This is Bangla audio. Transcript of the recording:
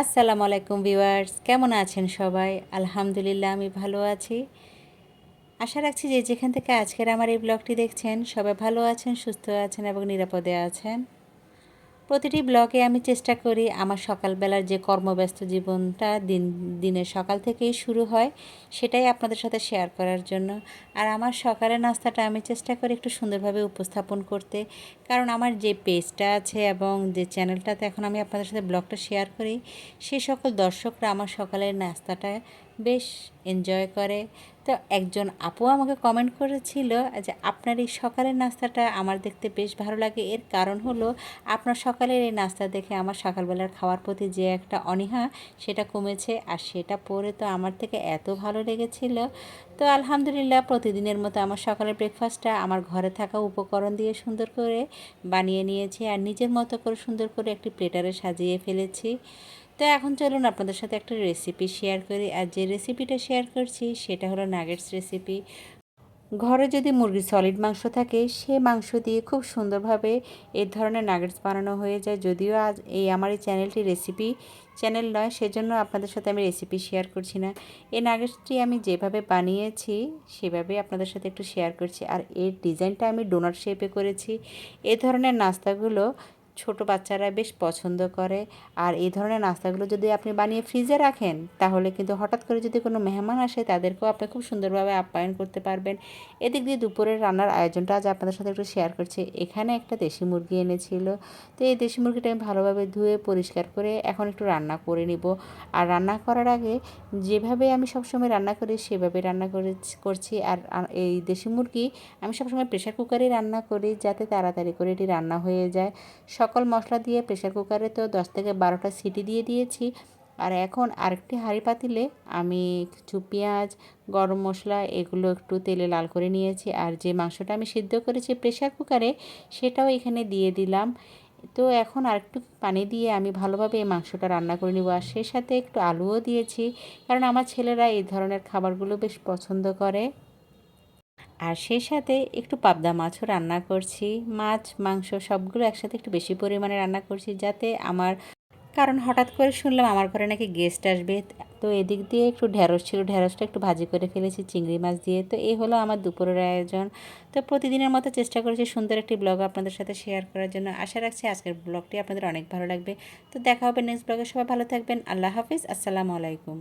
আসসালামু আলাইকুম ভিউয়ার্স, কেমন আছেন সবাই? আলহামদুলিল্লাহ, আমি ভালো আছি। আশা রাখছি যে যেখান থেকে আজকের আমার এই ব্লগটি দেখছেন, সবাই ভালো আছেন, সুস্থ আছেন এবং নিরাপদে আছেন। প্রতিটি ব্লগে আমি চেষ্টা করি আমার সকালবেলার যে কর্মব্যস্ত জীবনটা দিন, দিনের সকাল থেকেই শুরু হয়, সেটাই আপনাদের সাথে শেয়ার করার জন্য। আর আমার সকালের নাস্তাটা আমি চেষ্টা করি একটু সুন্দরভাবে উপস্থাপন করতে। কারণ আমার যে পেজটা আছে এবং যে চ্যানেলটাতে এখন আমি আপনাদের সাথে ব্লগটা শেয়ার করি সেই সকল দর্শকরা আমার সকালের নাস্তাটা বেশ এনজয় করে। তো একজন আপু আমাকে কমেন্ট করেছিল যে, আপনার এই সকালের নাস্তাটা আমার দেখতে বেশ ভালো লাগে। এর কারণ হলো, আপনার সকালের এই নাস্তা দেখে আমার সকালবেলার খাওয়ার প্রতি যে একটা অনীহা, সেটা কমেছে। আর সেটা পরে তো আমার থেকে এত ভালো লেগেছিল। তো আলহামদুলিল্লাহ, প্রতিদিনের মতো আমার সকালের ব্রেকফাস্টটা আমার ঘরে থাকা উপকরণ দিয়ে সুন্দর করে বানিয়ে নিয়েছি। আর নিজের মতো করে সুন্দর করে একটি প্লেটারে সাজিয়ে ফেলেছি। তো এখন চলুন আপনাদের সাথে একটা রেসিপি শেয়ার করি। আর যে রেসিপিটা শেয়ার করছি, সেটা হলো নাগেটস রেসিপি ঘরে যদি মুরগির সলিড মাংস থাকে, সে মাংস দিয়ে খুব সুন্দরভাবে এই ধরনের নাগেটস বানানো হয়ে যায়। যদিও আজ এই আমার এই চ্যানেলটি রেসিপি চ্যানেল নয়, সেজন্য আপনাদের সাথে আমি রেসিপি শেয়ার করছি না। এই নাগেটসটি আমি যেভাবে বানিয়েছি সেভাবে আপনাদের সাথে একটু শেয়ার করছি। আর এর ডিজাইনটা আমি ডোনাট শেপে করেছি। এ ধরনের নাস্তাগুলো ছোট বাচ্চারা বেশ পছন্দ করে। আর এই ধরনের নাস্তাগুলো যদি আপনি বানিয়ে ফ্রিজে রাখেন, তাহলে কিন্তু হঠাৎ করে যদি কোনো মেহমান আসে, তাদেরকেও আপনি খুব সুন্দরভাবে আপ্যায়ন করতে পারবেন। এদিক দিয়ে দুপুরের রান্নার আয়োজনটা আজ আপনাদের সাথে একটু শেয়ার করছি। এখানে একটা দেশি মুরগি এনেছিল। তো এই দেশি মুরগিটা আমি ভালোভাবে ধুয়ে পরিষ্কার করে এখন একটু রান্না করে নিব। আর রান্না করার আগে যেভাবে আমি সবসময় রান্না করি, সেভাবে রান্না করে করছি। আর এই দেশি মুরগি আমি সবসময় প্রেশার কুকারে রান্না করি, যাতে তাড়াতাড়ি করে এটি রান্না হয়ে যায়। সকল মশলা দিয়ে প্রেশার কুকারে তো দশ থেকে বারোটা সিটি দিয়ে দিয়েছি। আর এখন আরেকটি হাঁড়ি পাতিলে আমি কিছু পেঁয়াজ, গরম মশলা এগুলো একটু তেলে লাল করে নিয়েছি। আর যে মাংসটা আমি সিদ্ধ করেছি প্রেশার কুকারে সেটাও এখানে দিয়ে দিলাম। তো এখন আরেকটু পানি দিয়ে আমি ভালোভাবে এই মাংসটা রান্না করে নিব। আর সেই সাথে একটু আলুও দিয়েছি। কারণ আমার ছেলেরা এই ধরনের খাবারগুলো বেশ পছন্দ করে। আর সেই সাথে একটু পাবদা মাছও রান্না করছি। মাছ, মাংস সবগুলো একসাথে একটু বেশি পরিমাণে রান্না করছি যাতে আমার, কারণ হঠাৎ করে শুনলাম আমার ঘরে নাকি গেস্ট আসবে। তো এদিক দিয়ে একটু ঢ্যাঁড়স ছিল ঢ্যাঁড়সটা একটু ভাজি করে ফেলেছি চিংড়ি মাছ দিয়ে। তো এই হলো আমার দুপুরের আয়োজন। তো প্রতিদিনের মতো চেষ্টা করেছি সুন্দর একটি ব্লগ আপনাদের সাথে শেয়ার করার জন্য। আশা রাখছি আজকের ব্লগটি আপনাদের অনেক ভালো লাগবে। তো দেখা হবে নেক্সট ব্লগে সবাই ভালো থাকবেন। আল্লাহ হাফিজ। আসসালামু আলাইকুম।